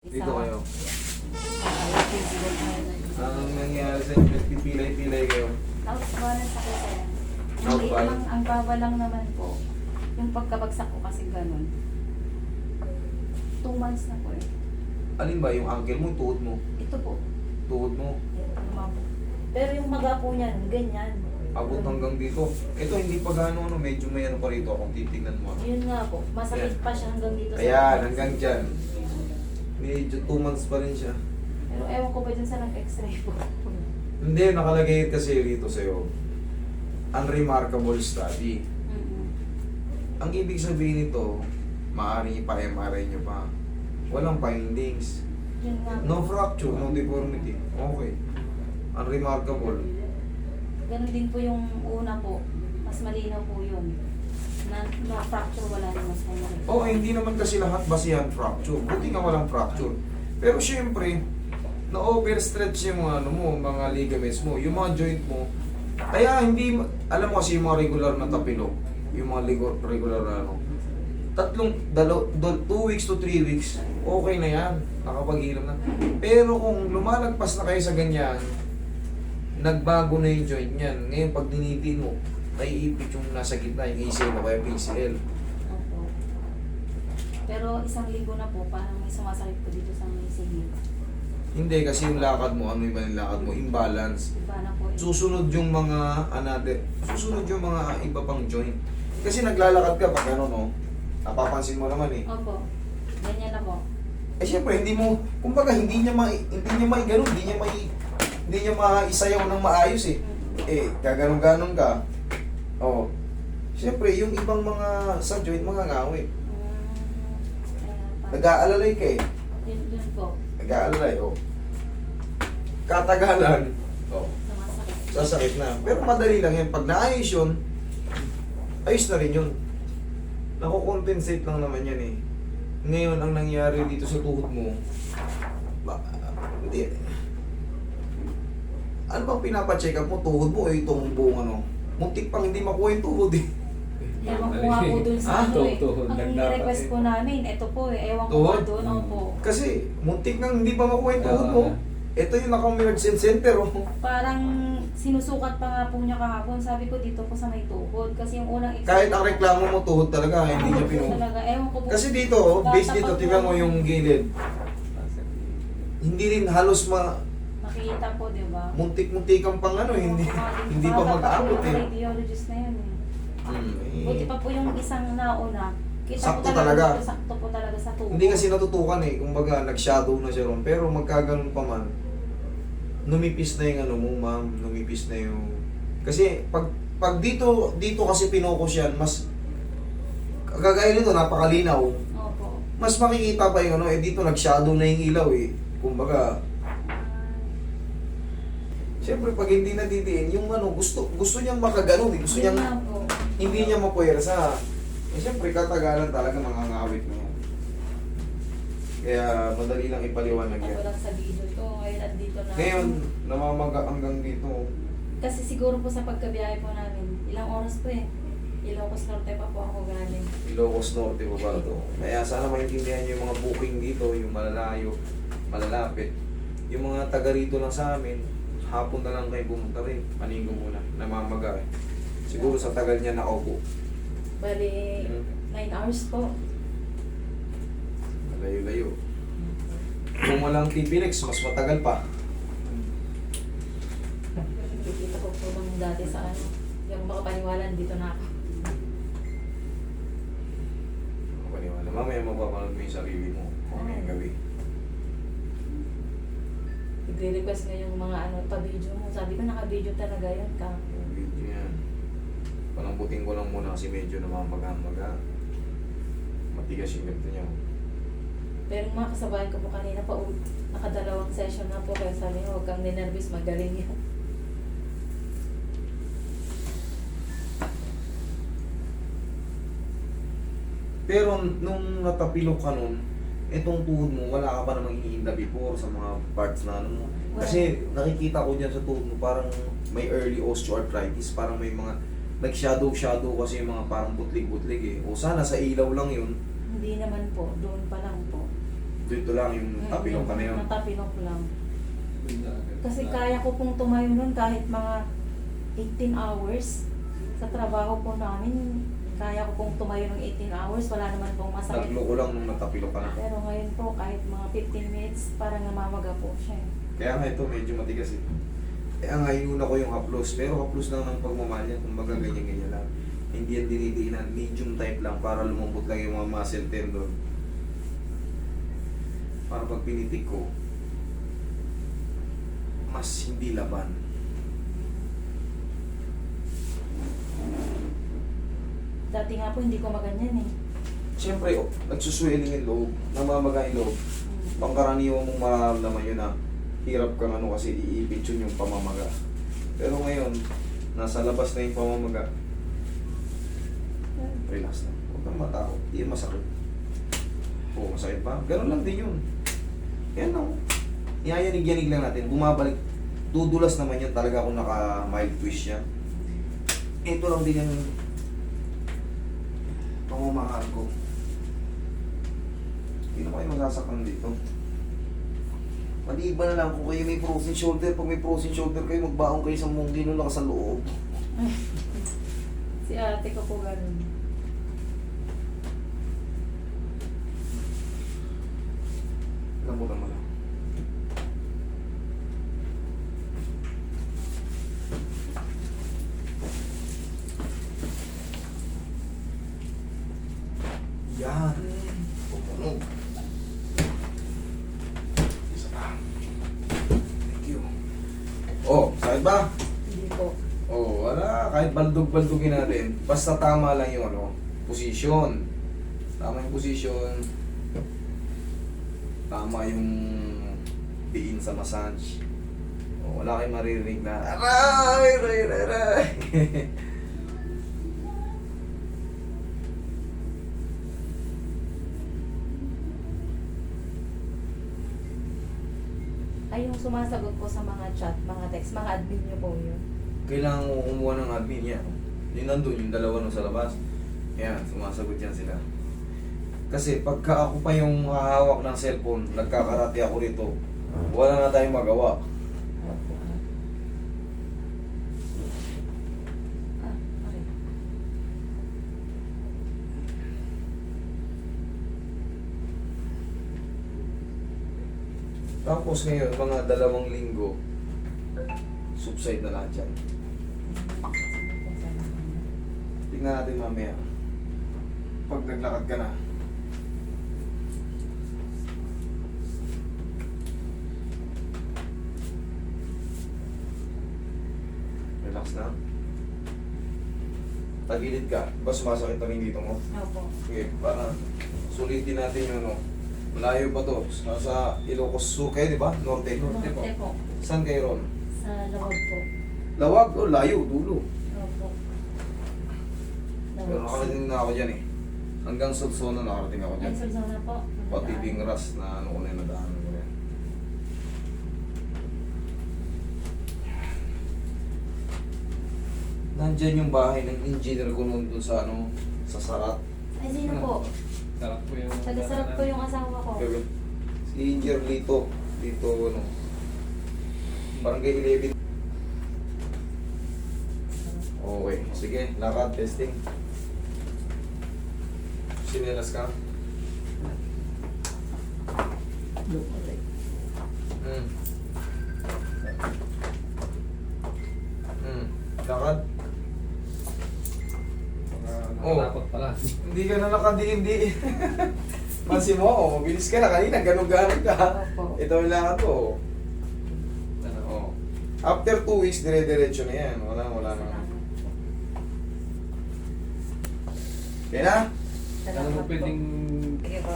Dito kayo. Ah, Ang nangyari sa inyo, pipilay-pilay kayo. Nautbalan sa ko sir. Ang, ang baba lang naman po. Yung pagkabagsak ko kasi ganun. Two months na po eh. Alin ba, yung ankle mo, tuhod mo? Ito po. Tuhod mo. Pero yung maga po niyan, ganyan. abot hanggang dito. Ito, hindi pa gaano, ano, medyo may ano pa rito kung titignan mo. Yun nga po, masakit Yan. pa siya hanggang dito Ayan, hanggang dyan. Medyo 2 months pa rin siya. Pero ewan ko pa dyan sa nag-x-ray po. Hindi, nakalagay kasi rito sa'yo. Unremarkable study. Mm-mm. Ang ibig sabihin nito, maaaring ipa-MRI nyo pa. Walang findings. No fracture, no deformity. Okay. Unremarkable. Ganun din po yung una po. Mas malinaw po yun. Na, no fracture wala naman sa. Oo, hindi naman kasi lahat basihan fracture. Buti nga walang fracture. Pero syempre, na-overstretch yung ano mo, mga ligaments mo, yung mga joint mo. Kaya hindi, alam mo kasi yung mga regular na tapilok, yung mga regular ano, tatlong, dalo, do, two weeks to three weeks, okay na yan, nakapag-ilam na. Pero kung lumalagpas na kayo sa ganyan, nagbago na yung joint niyan. Ngayon, pag dinitin mo, naiipit yung nasa gitna, yung ACL o kaya PCL. Opo. Pero isang libo na po, parang may sumasakit po dito sa may singit. Hindi, kasi yung lakad mo, ano yung lakad mo? Imbalance. Iba na po. eh. Susunod yung mga, another, susunod yung mga iba pang joint. Kasi naglalakad ka pag ano, no? Napapansin mo naman eh. Opo. Ganyan na po. Eh syempre, hindi mo, kumbaga hindi niya mai, hindi niya mai ganun, hindi niya mai, hindi niya maisayaw ng maayos eh. Eh, kaganon-ganon ka. Oh. Syempre, yung ibang mga sa joint, mga ngawit. Pa- Nag-aalalay ka eh. Yun, yun po. Nag-aalalay, oh. Katagalan. Oh. Sumasakit. sasakit na. Pero madali lang yan. Pag naayos yun, ayos na rin yun. Nakukompensate lang naman yan eh. Ngayon, ang nangyari dito sa tuhod mo, ba, hindi. Ano bang pinapacheck up mo? Tuhod mo eh, itong buong ano. Muntik pang hindi makuha yung tuhod eh. Ewan ko nga po dun sa Ah, ano eh. tuhod Ang request eh. po namin, ito po eh. Ewan ko Tuhod? nga dun, Mm. opo. Kasi muntik nang hindi pa makuha yung tuhod mo. Ito yung naka-emergency center oh. Parang sinusukat pa nga po niya kahapon. Sabi ko dito po sa may tuhod. Kasi yung unang Kahit ang reklamo mo tuhod talaga, hindi niya Tuhod po pinuha. talaga. Ewan ko po. Kasi dito, oh, base dito, tingnan mo po. yung gilid. Hindi rin halos ma Nakikita po, di ba? muntik-muntikan pang ano, hindi hindi pa mag-aabot eh. Radiologist na yun eh. Eh. Buti pa po yung isang nauna. Kita Sakto po talaga. dito, sakto po talaga sa tuhod. Hindi kasi natutukan eh, kumbaga nag-shadow na siya ron. Pero magkaganon pa man, numipis na yung ano mo, ma'am, numipis na yung... Kasi pag pag dito dito kasi pinokus yan, mas kagaya nito napakalinaw. Opo. Mas makikita pa yung ano, eh dito nag-shadow na yung ilaw eh. Kumbaga, Siyempre, pag hindi nadidiin, yung ano, gusto gusto niyang makaganon, eh. gusto Yun niyang nga po. hindi niya mapuwersa. Eh, siyempre, katagalan talaga mangangawit na yan. Kaya, madali lang ipaliwanag Ako yan. lang sa video to. Ngayon andito na. Ngayon, namamaga hanggang dito. Kasi siguro po sa pagkabiyahe po namin, ilang oras po eh. Ilocos Norte pa po ako galing. Ilocos Norte po ba ito? Kaya sana maintindihan niyo yung mga booking dito, yung malalayo, malalapit. Yung mga taga rito lang sa amin, hapon na lang kayo pumunta rin. Maninggo muna, namamaga eh. Siguro sa tagal niya nakaupo. Bali, Hmm. 9 hours po. Malayo-layo. Kung walang TPLX, mas matagal pa. Nakikita ko po nung dati sa ano. Yung makapaniwala, dito na ako. Paniwala. Mamaya mapapanood mo yung sarili mo. Mamaya gabi. Nagre-request nga yung mga ano, pa-video mo. Sabi ko, naka-video talaga yan ka. Yung video yan. Palambutin ko lang muna kasi medyo namamaga-maga. Matigas yung ganito niya. Pero yung mga kasabayan ko po kanina pa, um, nakadalawang session na po. Kaya sabi niya, huwag kang ninervous, magaling yan. Pero nung natapilok ka nun, itong tuhod mo, wala ka pa namang iniinda before sa mga parts na ano mo. Kasi nakikita ko dyan sa tuhod mo, parang may early osteoarthritis, parang may mga nag-shadow-shadow kasi yung mga parang butlig-butlig eh. O sana sa ilaw lang yun, Hindi naman po, doon pa lang po. Dito lang yung tapilok ka na yun. Natapilok lang. Kasi kaya ko pong tumayo nun kahit mga 18 hours. Sa trabaho po namin, kaya ko pong tumayo ng 18 hours. Wala naman pong masakit. Tatlo ko lang nung natapilok ka na. Pero ngayon po, kahit mga 15 minutes, parang namamaga po siya. eh. Kaya nga ito, medyo matigas eh. Kaya nga inuna ko yung haplos. Pero haplos lang ng pagmamahal yan. Kumbaga ganyan-ganyan lang. Hindi yan dinidiinan. Medium type lang para lumambot lang yung mga muscle tendon. Para pag pinitik ko, mas hindi laban. Dati nga po, hindi ko maganyan eh. Siyempre, oh, nagsuswelling yung loob, namamaga yung loob. Pangkaraniwan mong mararamdaman yun na hirap kang ano kasi iipit yun yung pamamaga. Pero ngayon, nasa labas na yung pamamaga, relax na. Huwag kang matakot. Hindi masakit. Oo, masakit pa. Ganun lang din yun. Yan lang. Iyayanig-yanig lang natin. Bumabalik. Dudulas naman yan talaga kung naka-mild twist siya. Ito lang din yung pamamahal ko. Hindi na kayo masasaktan dito. Maliban na lang kung kayo may frozen shoulder. Pag may frozen shoulder kayo, magbaong kayo sa munggi nung naka sa loob. Si ate ko po ganun. Lambutan mo lang. Sakit ba? Hindi po. Oh, wala. Kahit baldog-baldogin natin. Basta tama lang yung ano, posisyon. Tama yung posisyon. Tama yung diin sa massage. Oh, wala kayong maririnig na, aray, aray, aray, Ay, yung sumasagot po sa mga chat, mga text, mga admin niyo po yun. Kailangan mo kumuha ng admin yan. Yung nandun, yung dalawa nung sa labas. Yan, sumasagot yan sila. Kasi pagka ako pa yung hahawak ng cellphone, nagkakarate ako rito, wala na tayong magawa. Ah, okay. Tapos ngayon, mga dalawang linggo, subside na lahat yan. Tingnan natin mamaya. Pag naglakad ka na. Relax na. Tagilid ka. Ba sumasakit na rin dito mo? Opo. Okay, para sulitin natin yung ano. Malayo pa to. Nasa Ilocos Sur kayo, di ba? Norte. Norte po. Saan kayo ron? Sa lawag po. Lawag o layo, dulo. Opo. Pero nakarating na ako dyan eh. Hanggang Sulsona nakarating ako dyan. Ay, Sulsana po. Pati Bingras na ano ko na yung nadaanan ko yan. Nandyan yung bahay ng engineer ko noon dun sa ano, sa Sarat. Ay, sino po? Sarap po yung... Taga-sarap po yung asawa ko. Pero, si Engineer Lito, dito ano, barangay 11. Okay, sige, lakad, testing. Sinelas ka? Hmm. Hmm. Lakad? Oh. Hindi ka na nakadi-hindi. Pansin mo, oh, mabilis ka na kanina, ganun-ganun ka. Opo. Ito lakad ko. oh. Ano? Oh. After two weeks, dire-diretso na yan. Wala, wala na. Okay na? Ano mo pwedeng... Sige po.